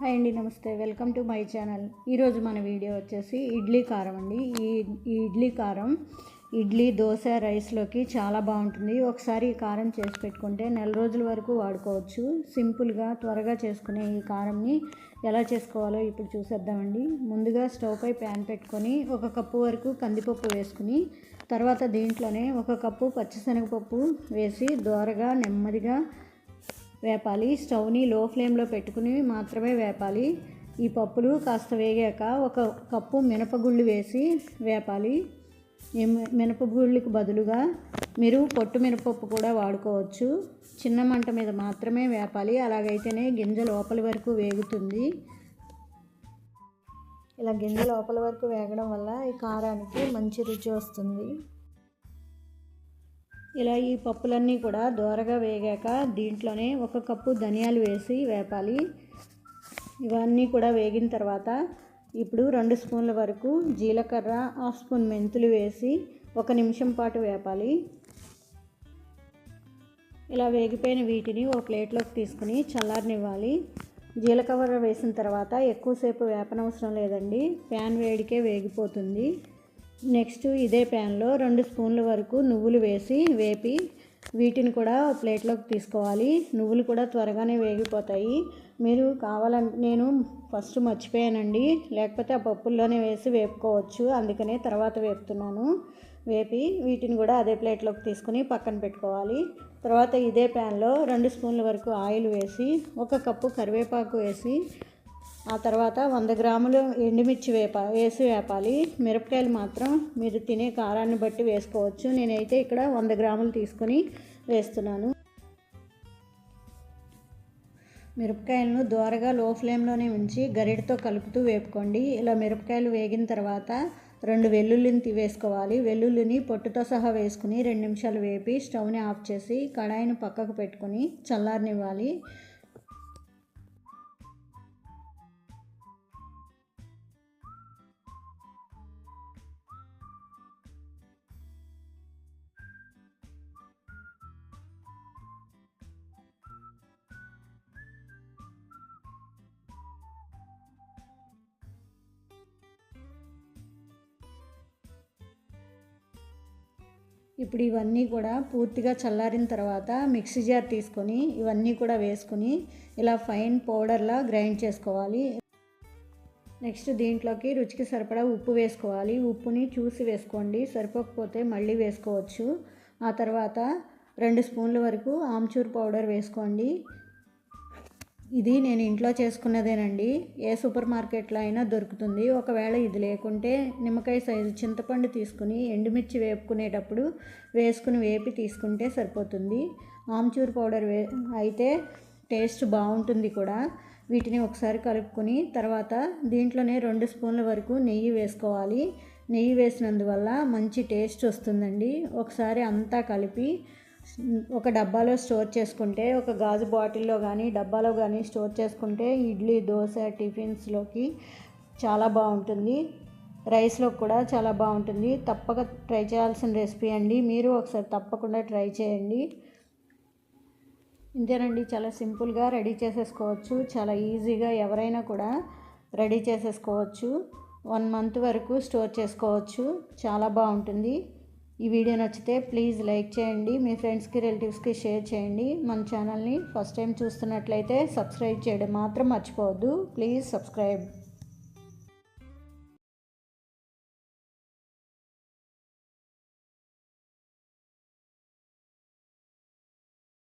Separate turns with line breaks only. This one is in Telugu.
హాయ్ అండి నమస్తే. Welcome to my channel. ఈరోజు మన వీడియో వచ్చేసి ఇడ్లీ కారం అండి. ఈ ఈ ఇడ్లీ కారం ఇడ్లీ దోశ రైస్లోకి చాలా బాగుంటుంది. ఒకసారి ఈ కారం చేసి పెట్టుకుంటే నెల రోజుల వరకు వాడుకోవచ్చు. సింపుల్గా త్వరగా చేసుకునే ఈ కారంని ఎలా చేసుకోవాలో ఇప్పుడు చూసేద్దామండి. ముందుగా స్టవ్ పై ప్యాన్ పెట్టుకొని ఒక కప్పు వరకు కందిపప్పు వేసుకుని తర్వాత దీంట్లోనే ఒక కప్పు పచ్చిశనగపప్పు వేసి దోరగా నెమ్మదిగా వేపాలి. స్టవ్ని లో ఫ్లేమ్లో పెట్టుకుని మాత్రమే వేపాలి. ఈ పప్పులు కాస్త వేగాక ఒక కప్పు మినపగుళ్ళు వేసి వేపాలి. ఈ మినపగుళ్ళకి బదులుగా మీరు పొట్టు మినపప్పు కూడా వాడుకోవచ్చు. చిన్న మంట మీద మాత్రమే వేపాలి. అలాగైతేనే గింజ లోపలి వరకు వేగుతుంది. ఇలా గింజ లోపల వరకు వేగడం వల్ల ఈ కారానికి మంచి రుచి వస్తుంది. ఇలా ఈ పప్పులన్నీ కూడా దోరగా వేగాక దీంట్లోనే ఒక కప్పు ధనియాలు వేసి వేపాలి. ఇవన్నీ కూడా వేగిన తర్వాత ఇప్పుడు రెండు స్పూన్ల వరకు జీలకర్ర హాఫ్ స్పూన్ మెంతులు వేసి ఒక నిమిషం పాటు వేపాలి. ఇలా వేగిపోయిన వీటిని ఒక ప్లేట్లోకి తీసుకుని చల్లారనివ్వాలి. జీలకర్ర వేసిన తర్వాత ఎక్కువసేపు వేపనవసరం లేదండి. ప్యాన్ వేడికే వేగిపోతుంది. నెక్స్ట్ ఇదే ప్యాన్లో రెండు స్పూన్ల వరకు నువ్వులు వేసి వేపి వీటిని కూడా ప్లేట్లోకి తీసుకోవాలి. నువ్వులు కూడా త్వరగానే వేగిపోతాయి. మీరు కావాలంటే నేను ఫస్ట్ మర్చిపోయానండి. లేకపోతే ఆ పప్పుల్లోనే వేసి వేపుకోవచ్చు. అందుకనే తర్వాత వేపుతున్నాను. వేపి వీటిని కూడా అదే ప్లేట్లోకి తీసుకుని పక్కన పెట్టుకోవాలి. తర్వాత ఇదే ప్యాన్లో రెండు స్పూన్ల వరకు ఆయిల్ వేసి ఒక కప్పు కరివేపాకు వేసి ఆ తర్వాత వంద గ్రాములు ఎండుమిర్చి వేప వేసి వేపాలి. మిరపకాయలు మాత్రం మీరు తినే కారాన్ని బట్టి వేసుకోవచ్చు. నేనైతే ఇక్కడ వంద గ్రాములు తీసుకొని వేస్తున్నాను. మిరపకాయలను దోరగా లో ఫ్లేమ్లోనే ఉంచి గరిటతో కలుపుతూ వేపుకోండి. ఇలా మిరపకాయలు వేగిన తర్వాత రెండు వెల్లుల్లిని వేసుకోవాలి. వెల్లుల్లిని పొట్టుతో సహా వేసుకుని రెండు నిమిషాలు వేపి స్టవ్ని ఆఫ్ చేసి కడాయిని పక్కకు పెట్టుకొని చల్లారనివ్వాలి. ఇప్పుడు ఇవన్నీ కూడా పూర్తిగా చల్లారిన తర్వాత మిక్సీ జార్ తీసుకొని ఇవన్నీ కూడా వేసుకుని ఇలా ఫైన్ పౌడర్లా గ్రైండ్ చేసుకోవాలి. నెక్స్ట్ దీంట్లోకి రుచికి సరిపడా ఉప్పు వేసుకోవాలి. ఉప్పుని చూసి వేసుకోండి. సరిపోకపోతే మళ్ళీ వేసుకోవచ్చు. ఆ తర్వాత రెండు స్పూన్ల వరకు ఆమ్చూర్ పౌడర్ వేసుకోండి. ఇది నేను ఇంట్లో చేసుకున్నదేనండి. ఏ సూపర్ మార్కెట్లో అయినా దొరుకుతుంది. ఒకవేళ ఇది లేకుంటే నిమ్మకాయ సైజు చింతపండు తీసుకుని ఎండుమిర్చి వేపుకునేటప్పుడు వేసుకుని వేపి తీసుకుంటే సరిపోతుంది. ఆమ్చూర్ పౌడర్ వే అయితే టేస్ట్ బాగుంటుంది కూడా. వీటిని ఒకసారి కలుపుకొని తర్వాత దీంట్లోనే రెండు స్పూన్ల వరకు నెయ్యి వేసుకోవాలి. నెయ్యి వేసినందువల్ల మంచి టేస్ట్ వస్తుందండి. ఒకసారి అంతా కలిపి ఒక డబ్బాలో స్టోర్ చేసుకుంటే ఒక గాజు బాటిల్లో కానీ డబ్బాలో కానీ స్టోర్ చేసుకుంటే ఇడ్లీ దోశ టిఫిన్స్లోకి చాలా బాగుంటుంది. రైస్లో కూడా చాలా బాగుంటుంది. తప్పక ట్రై చేయాల్సిన రెసిపీ అండి. మీరు ఒకసారి తప్పకుండా ట్రై చేయండి. ఇంతేనండి. చాలా సింపుల్గా రెడీ చేసేసుకోవచ్చు. చాలా ఈజీగా ఎవరైనా కూడా రెడీ చేసేసుకోవచ్చు. వన్ మంత్ వరకు స్టోర్ చేసుకోవచ్చు. చాలా బాగుంటుంది. ఈ వీడియో నచ్చితే ప్లీజ్ లైక్ చేయండి మీ ఫ్రెండ్స్కి రిలేటివ్స్కి షేర్ చేయండి. మన ఛానల్ని ఫస్ట్ టైం చూస్తున్నట్లయితే సబ్స్క్రైబ్ చేయడం మాత్రం మర్చిపోవద్దు. Please subscribe.